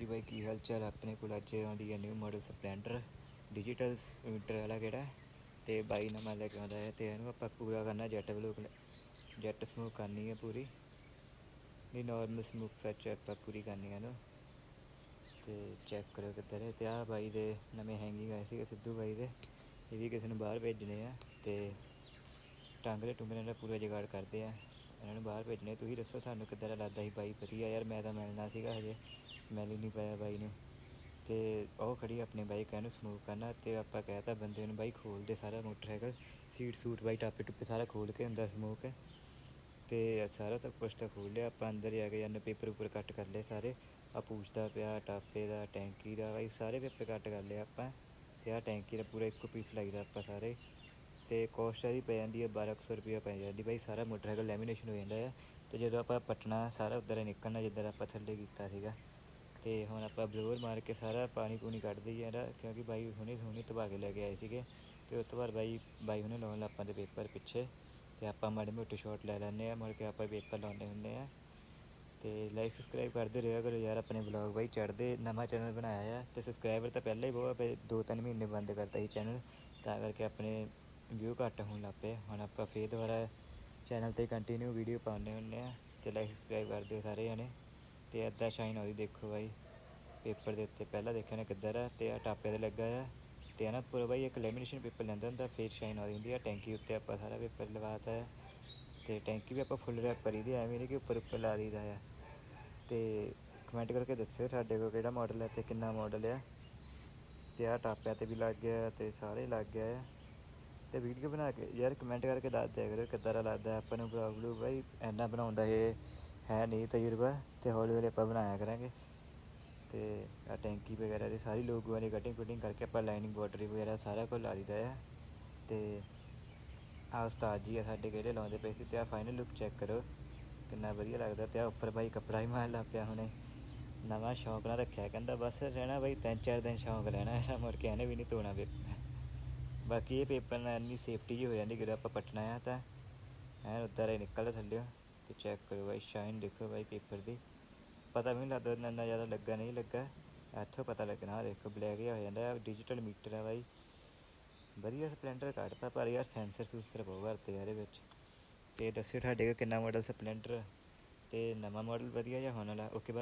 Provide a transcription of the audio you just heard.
ਜੀ ਬਾਈ, ਕੀ ਹਾਲ ਚਾਲ? ਆਪਣੇ ਕੋਲ ਅੱਜ ਆਉਂਦੀ ਹੈ new model splendour digital meter ਵਾਲਾ ਕਿਹੜਾ ਤੇ ਬਾਈ ਨਵਾਂ ਲੈ ਕੇ ਆਉਂਦਾ ਹੈ ਤੇ ਇਹਨੂੰ ਆਪਾਂ ਪੂਰਾ ਕਰਨਾ, ਜੈਟ ਬਲੂ ਜੈਟ ਸਮੂਕ ਕਰਨੀ ਹੈ ਪੂਰੀ। ਨਹੀਂ ਨਾਰਮਲ ਸਮੂਕ ਸੱਚ ਆਪਾਂ ਪੂਰੀ ਕਰਨੀ ਹੈ ਇਹਨੂੰ। ਤੇ ਚੈੱਕ ਕਰੋ ਕਿੱਧਰ ਹੈ। ਤੇ ਆਹ ਬਾਈ ਦੇ ਨਵੇਂ ਹੈਂਗਿੰਗ ਆਏ ਸੀਗੇ, ਸਿੱਧੂ ਬਾਈ ਦੇ। ਇਹ ਵੀ ਕਿਸੇ ਨੂੰ ਬਾਹਰ ਭੇਜਣੇ ਆ ਤੇ ਟਾਂਗਰੇ ਟੁੰਗਰੇ ਦਾ ਪੂਰਾ ਜੁਗਾੜ ਕਰਦੇ ਆ। ਇਹਨਾਂ ਨੂੰ ਬਾਹਰ ਭੇਜਣੇ ਤੁਸੀਂ ਦੱਸੋ, ਤੁਹਾਨੂੰ ਕਿੱਦਾਂ ਦਾ ਲੱਗਦਾ ਸੀ ਬਾਈ? ਵਧੀਆ ਯਾਰ, ਮੈਂ ਤਾਂ ਮਿਲਣਾ ਸੀਗਾ ਹਜੇ। ਮੈਲੀ ਨਹੀਂ ਪਾਇਆ ਬਾਈ ਨੂੰ। ਤੇ ਉਹ ਖੜੀ ਆਪਣੀ ਬਾਈਕ ਇਹਨੂੰ ਸਮੂਥ ਕਰਨਾ ਤੇ ਆਪਾਂ ਕਹਿਤਾ ਬੰਦੇ ਨੂੰ ਬਾਈ ਖੋਲ ਦੇ ਸਾਰਾ ਮੋਟਰਸਾਈਕਲ ਸੀਟ ਸੂਟ ਬਾਈ ਟਾਪੇ ਟੁੱਪੇ ਸਾਰਾ ਖੋਲ ਕੇ ਹੁੰਦਾ ਸਮੂਕ ਤੇ ਸਾਰਾ ਤਾਂ ਕੁਛ ਤਾਂ ਖੋਲ ਲਿਆ, ਆਪਾਂ ਅੰਦਰ ਆ ਕੇ ਜਾਂ ਪੇਪਰ ਉੱਪਰ ਕੱਟ ਕਰ ਲਏ ਸਾਰੇ। ਆ ਪੂਛਦਾ ਪਿਆ ਟਾਪੇ ਦਾ, ਟੈਂਕੀ ਦਾ, ਬਾਈ ਸਾਰੇ ਪੇਪਰ ਕੱਟ ਕਰ ਲਏ ਆਪਾਂ। ਤੇ ਆ ਟੈਂਕੀ ਦਾ ਪੂਰਾ ਇੱਕੋ ਪੀਸ ਲੱਗਦਾ ਆਪਾਂ ਸਾਰੇ। ਤੇ ਕੋਸਟ ਇਹਦੀ ਪੈ ਜਾਂਦੀ ਹੈ 1200 ਰੁਪਏ ਪੈ ਜਾਂਦੀ, ਬਾਈ ਸਾਰਾ ਮੋਟਰਸਾਈਕਲ ਲੈਮੀਨੇਸ਼ਨ ਹੋ ਜਾਂਦਾ ਹੈ ਤੇ ਜਦੋਂ ਆਪਾਂ ਪਟਨਾ ਸਾਰਾ ਉੱਧਰ ਨਿਕਲਣਾ, ਜਿੱਧਰ ਆਪਾਂ ਥੱਲੇ ਕੀਤਾ ਸੀਗਾ। ਤੇ ਹੁਣ ਆਪਾਂ ਬਲੋਰ ਮਾਰ ਕੇ ਸਾਰਾ ਪਾਣੀ ਪੂਣੀ ਕੱਢ ਦਈਏ ਇਹਦਾ, ਕਿਉਂਕਿ ਬਾਈ ਹੁਣੇ ਹੁਣੇ ਤਬਾ ਕੇ ਲੈ ਕੇ ਆਏ ਸੀਗੇ ਤੇ ਉਸ ਤੋਂ ਬਾਅਦ ਬਾਈ ਬਾਈ ਹੁਣੇ ਲਾਉਣ ਲੱਪਾਂ ਦੇ ਪੇਪਰ ਪਿੱਛੇ ਤੇ ਆਪਾਂ ਮਾੜੇ ਮੋਟੇ ਸ਼ਾਟ ਲੈ ਲੈਂਦੇ ਆ ਮੁੜ ਕੇ ਆਪਾਂ ਪੇਪਰ ਲਾਉਂਦੇ ਹੁੰਦੇ ਆ ਤੇ ਲਾਈਕ ਸਬਸਕ੍ਰਾਈਬ ਕਰਦੇ ਰਿਹਾ ਕਰੋ ਯਾਰ ਆਪਣੇ ਵਲੌਗ ਬਾਈ ਚੜਦੇ ਨਵਾਂ ਚੈਨਲ ਬਣਾਇਆ ਆ, ਤੇ ਸਬਸਕ੍ਰਾਈਬਰ ਤਾਂ ਪਹਿਲਾਂ ਹੀ ਬਹੁਤ ਦੋ ਤਿੰਨ ਮਹੀਨੇ ਬੰਦ ਕਰਤਾ ਸੀ ਚੈਨਲ ਤਾਂ ਕਰਕੇ ਆਪਣੇ ਵਿਊ ਘੱਟ ਹੋਣ ਲੱਗ ਪਏ। ਹੁਣ ਆਪਾਂ ਫੇਰ ਦੁਬਾਰਾ ਚੈਨਲ ਤੇ ਕੰਟੀਨਿਊ ਵੀਡੀਓ ਪਾਉਂਦੇ ਹੁੰਦੇ ਆ ਤੇ ਲਾਈਕ ਸਬਸਕ੍ਰਾਈਬ ਕਰਦੇ ਹੋ ਸਾਰੇ ਜਣੇ। ਤੇ ਅੱਧਾ ਸ਼ਾਈਨ ਹੋਈ ਦੇਖੋ ਬਾਈ। ਪੇਪਰ ਦੇ ਉੱਤੇ ਪਹਿਲਾਂ ਦੇਖਿਆ ਨੇ ਕਿੱਧਰ ਆ, ਤੇ ਆ ਟਾਪੇ ਤੇ ਲੱਗਾ ਆ। ਤੇ ਆ ਨਾ ਪੂਰਾ ਬਾਈ ਇੱਕ ਲੈਮੀਨੇਸ਼ਨ ਪੇਪਰ ਲੈਂਦਾ ਹੁੰਦਾ, ਫੇਰ ਸ਼ਾਈਨ ਹੋ ਜਾਂਦੀ ਆ। ਟੈਂਕੀ ਉੱਤੇ ਆਪਾਂ ਸਾਰਾ ਪੇਪਰ ਲਵਾਤਾ। ਹੈ ਤੇ ਟੈਂਕੀ ਵੀ ਆਪਾਂ ਫੁੱਲ ਰੈਪ ਕਰੀ ਦੀ, ਐਵੇਂ ਨਹੀਂ ਕਿ ਉੱਪਰ ਉੱਪਰ ਲਾ ਦਈਦਾ ਆ। ਤੇ ਕਮੈਂਟ ਕਰਕੇ ਦੱਸਿਓ ਸਾਡੇ ਕੋਲ ਕਿਹੜਾ ਮਾਡਲ ਹੈ ਤੇ ਕਿੰਨਾ ਮਾਡਲ ਆ। ਤੇ ਆ ਟਾਪਿਆਂ ਤੇ ਵੀ ਲੱਗ ਗਿਆ, ਤੇ ਸਾਰੇ ਲੱਗ ਗਿਆ ਆ। ਤੇ ਵੀਡੀਓ ਬਣਾ ਕੇ, ਯਾਰ ਕਮੈਂਟ ਕਰਕੇ ਦੱਸ ਦਿਆ ਕਰੋ ਕਿੱਦਾਂ ਦਾ ਲੱਗਦਾ, ਆਪਾਂ ਨੂੰ ਬਲੌਗ ਬਲੂ ਬਾਈ ਐਨਾ ਬਣਾਉਂਦਾ ਇਹ। ਹੈ ਨਹੀਂ ਤਜਰਬਾ, ਤੇ ਹੌਲੀ ਹੌਲੀ ਆਪਾਂ ਬਣਾਇਆ ਕਰਾਂਗੇ। ਤੇ ਆ ਟੈਂਕੀ ਵਗੈਰਾ ਦੀ ਸਾਰੀ ਲੋਗੋ ਵਾਲੀ ਕਟਿੰਗ ਕੁਟਿੰਗ ਕਰਕੇ ਆਪਾਂ ਲਾਈਨਿੰਗ ਬਾਰਡਰ ਵਗੈਰਾ ਸਾਰਾ ਕੁਝ ਲਾ ਦਿੱਤਾ ਆ। ਤੇ ਆ ਉਸਤਾਦ ਜੀ ਆ ਸਾਡੇ ਕਿਹੜੇ ਲਾਉਂਦੇ ਪਏ ਸੀ, ਤੇ ਆ ਫਾਈਨਲ ਲੁੱਕ ਚੈੱਕ ਕਰੋ। ਕਿੰਨਾ ਵਧੀਆ ਲੱਗਦਾ ਤੇ ਆ ਉੱਪਰ ਬਾਈ ਕੱਪੜਾ ਹੀ ਮਾਰ ਲਾ ਪਿਆ ਹੁਣੇ। ਨਵਾਂ ਸ਼ੌਂਕ ਨਾਲ ਰੱਖਿਆ, ਕਹਿੰਦਾ ਬਸ ਰਹਿਣਾ ਬਾਈ, ਤਿੰਨ ਚਾਰ ਦਿਨ ਸ਼ੌਂਕ ਰਹਿਣਾ ਇਹਦਾ, ਮੁੜ ਕੇ ਇਹਨੇ ਵੀ ਨਹੀਂ ਧੋਣਾ ਫਿਰ। ਬਾਕੀ ਇਹ ਪੇਪਰ ਨਾਲ ਇੰਨੀ ਸੇਫਟੀ ਜੀ ਹੋ ਜਾਂਦੀ, ਜਦੋਂ ਆਪਾਂ ਪਟਣਾ ਆ ਤਾਂ ਐਨ ਉੱਧਰ ਹੀ ਨਿਕਲਦਾ ਥੱਲੇ ਤੇ ਚੈੱਕ ਕਰੋ ਬਾਈ ਸ਼ਾਈਨ ਦੇਖੋ ਬਾਈ ਪੇਪਰ ਦੀ। ਪਤਾ ਵੀ ਨਹੀਂ ਲੱਗਦਾ ਇੰਨਾ ਜ਼ਿਆਦਾ ਲੱਗਾ ਨਹੀਂ ਲੱਗਾ। ਇੱਥੋਂ ਪਤਾ ਲੱਗਣਾ, ਆਹ ਦੇਖੋ ਬਲੈਕ ਜਿਹਾ ਹੋ ਜਾਂਦਾ ਡਿਜੀਟਲ ਮੀਟਰ ਹੈ ਬਾਈ। ਵਧੀਆ ਸਪਲੈਂਡਰ ਕੱਢਤਾ, ਪਰ ਯਾਰ ਸੈਂਸਰ ਸੂਸਰ ਬਹੁਤ ਵਰਤੇ ਆ ਇਹਦੇ ਵਿੱਚ। ਤੇ ਦੱਸਿਓ ਤੁਹਾਡੇ ਕੋਲ ਕਿੰਨਾ ਮਾਡਲ ਸਪਲੈਂਡਰ ਤੇ ਨਵਾਂ ਮਾਡਲ ਵਧੀਆ ਜਿਹਾ ਹੋਣ ਵਾਲਾ ਓਕੇ